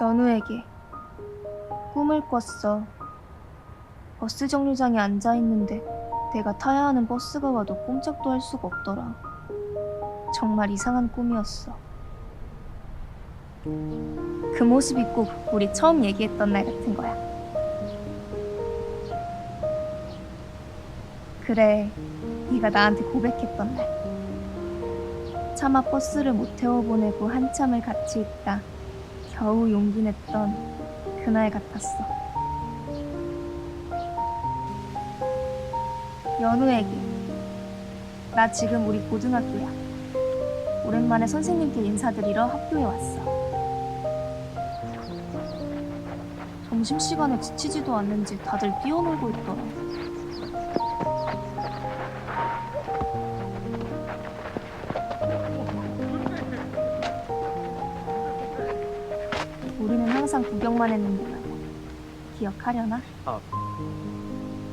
연우에게 꿈을 꿨어. 버스 정류장에 앉아 있는데 내가 타야 하는 버스가 와도 꼼짝도 할 수가 없더라. 정말 이상한 꿈이었어. 그 모습이 꼭 우리 처음 얘기했던 날 같은 거야. 그래, 네가 나한테 고백했던 날. 차마 버스를 못 태워보내고 한참을 같이 있다. 겨우 용기 냈던 그날 같았어. 연우에게. 나 지금 우리 고등학교야. 오랜만에 선생님께 인사드리러 학교에 왔어. 점심시간에 지치지도 않는지 다들 뛰어놀고 있더라. 구경만 했는데. 기억하려나?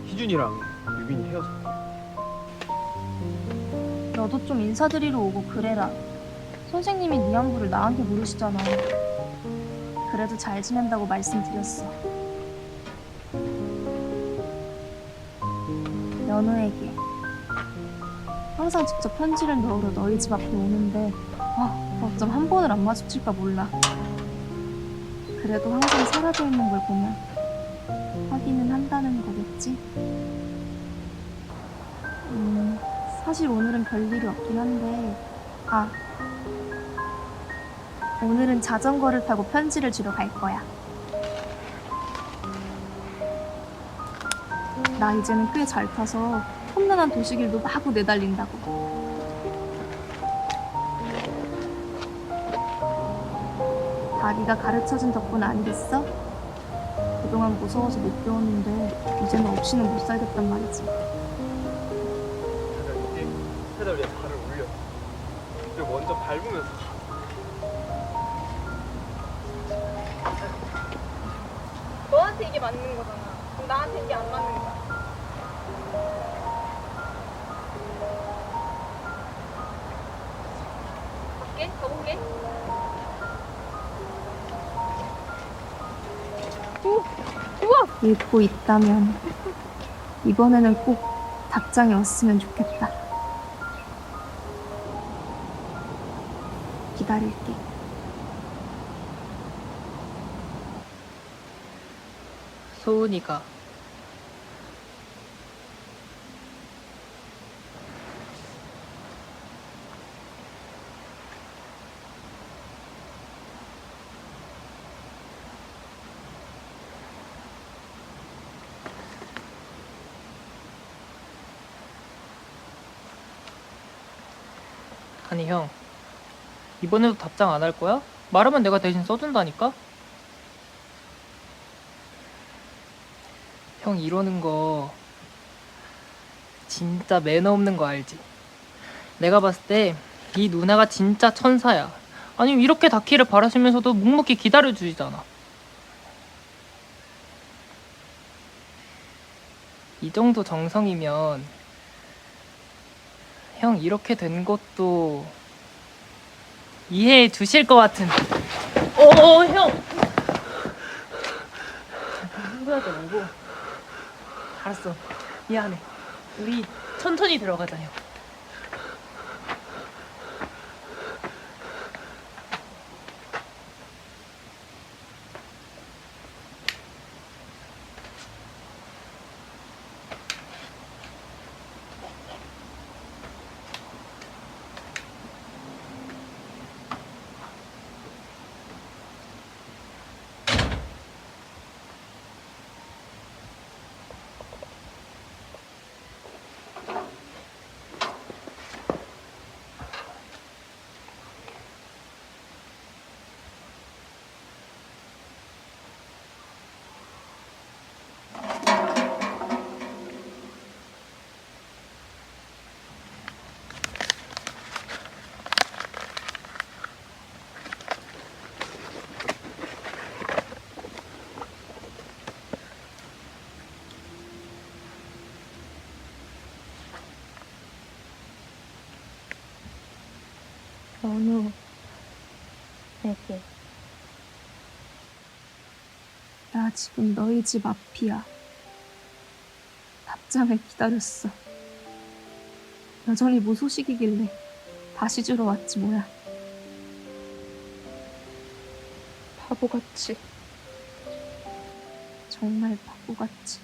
희준이랑 유빈이 헤어져. 너도 좀 인사드리러 오고 그래라. 선생님이 네 안부를 나한테 물으시잖아. 그래도 잘 지낸다고 말씀드렸어. 연우에게 항상 직접 편지를 넣으러 너희 집 앞에 오는데 아, 어쩜 한 번을 안 마주칠까 몰라. 그래도 항상 사라져 있는 걸 보면 확인은 한다는 거겠지? 음, 사실 오늘은 별일이 없긴 한데, 아. 오늘은 자전거를 타고 편지를 주러 갈 거야. 나 이제는 꽤 잘 타서 험난한 도시길도 마구 내달린다고. 다 네가 가르쳐준 덕분 아니겠어? 그동안 무서워서 못 배웠는데 이제는 없이는 못 살겠단 말이지. 페달 이렇게 페달 위에 발을 올려. 그리고 먼저 밟으면서 가. 너한테 이게 맞는 거잖아. 그럼 나한테 이게 안 맞는 거야. 갈게? 가볼게. 읽고 있다면 이번에는 꼭 답장이 왔으면 좋겠다. 기다릴게. 소은이가 아니 형 이번에도 답장 안 할 거야? 말하면 내가 대신 써준다니까? 형 이러는 거 진짜 매너 없는 거 알지? 내가 봤을 때 이 누나가 진짜 천사야. 아니 이렇게 닿기를 바라시면서도 묵묵히 기다려주시잖아. 이 정도 정성이면 형 이렇게 된 것도 이해해 주실 것 같은. 어, 형. 흥분하지 말고. 알았어. 미안해. 우리 천천히 들어가자, 형. 연우, 내게 나 지금 너희 집 앞이야. 답장을 기다렸어. 여전히 무소식이길래 다시 주러 왔지 뭐야. 바보같이. 정말 바보같이.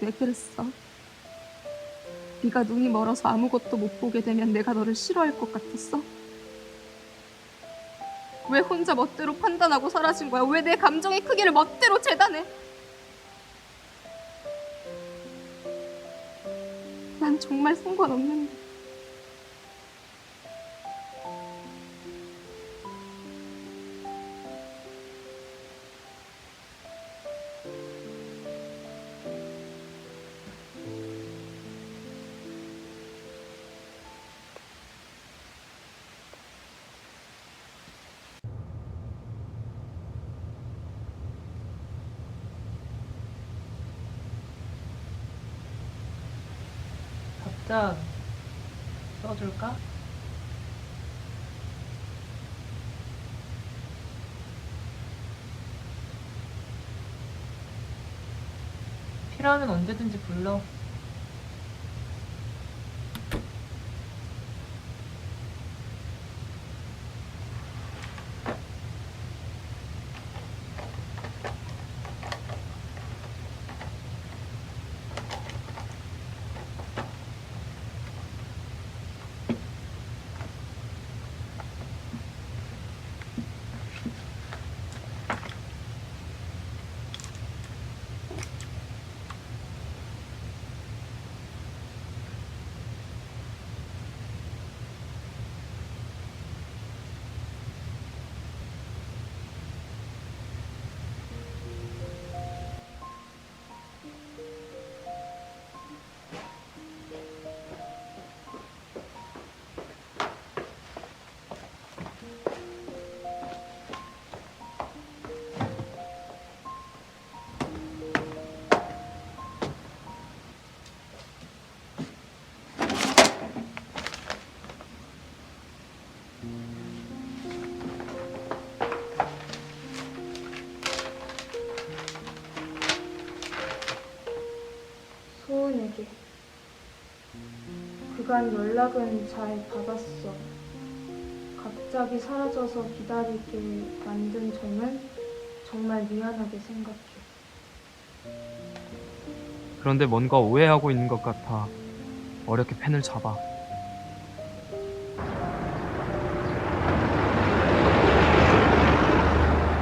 왜 그랬어? 네가 눈이 멀어서 아무것도 못 보게 되면 내가 너를 싫어할 것 같았어? 왜 혼자 멋대로 판단하고 사라진 거야? 왜 내 감정의 크기를 멋대로 재단해? 난 정말 상관없는데. 답장 써줄까? 필요하면 언제든지 불러. 그간 연락은 잘 받았어. 갑자기 사라져서 기다리게 만든 점은 정말 미안하게 생각해. 그런데 뭔가 오해하고 있는 것 같아 어렵게 펜을 잡아.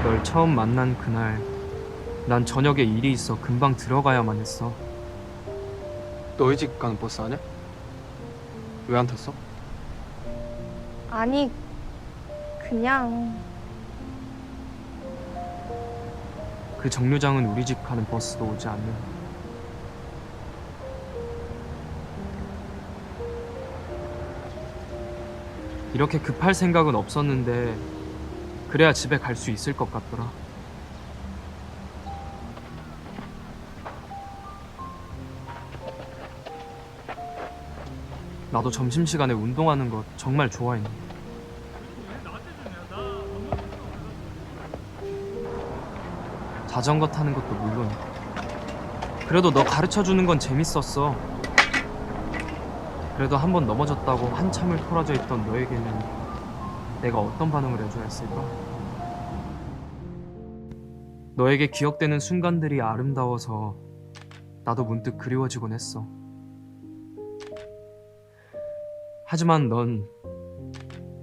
널 처음 만난 그날 난 저녁에 일이 있어 금방 들어가야만 했어. 너희 집 가는 버스 아니야? 왜 안 탔어? 아니, 그냥 그 정류장은 우리 집 가는 버스도 오지 않는. 이렇게 급할 생각은 없었는데 그래야 집에 갈 수 있을 것 같더라. 나도 점심시간에 운동하는 거 정말 좋아했는데. 자전거 타는 것도 물론 그래도 너 가르쳐 주는 건 재밌었어. 그래도 한 번 넘어졌다고 한참을 토라져 있던 너에게는 내가 어떤 반응을 해줘야 했을까? 너에게 기억되는 순간들이 아름다워서 나도 문득 그리워지곤 했어. 하지만 넌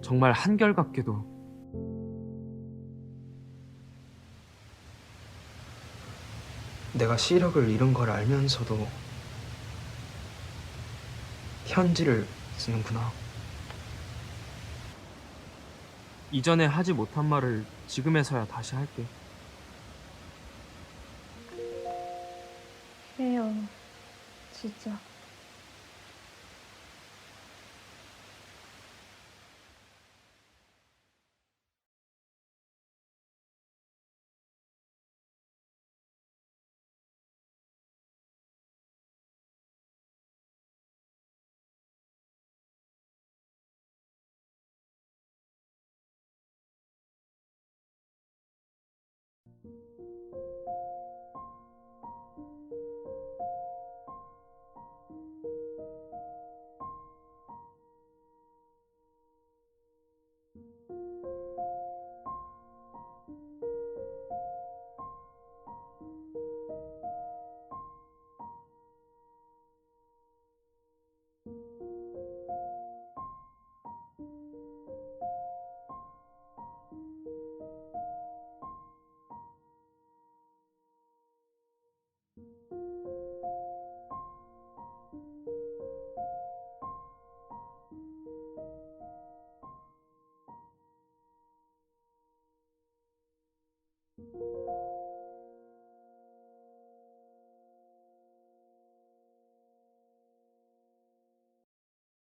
정말 한결같게도 내가 시력을 잃은 걸 알면서도 편지를 쓰는구나. 이전에 하지 못한 말을 지금에서야 다시 할게. 해요. 진짜.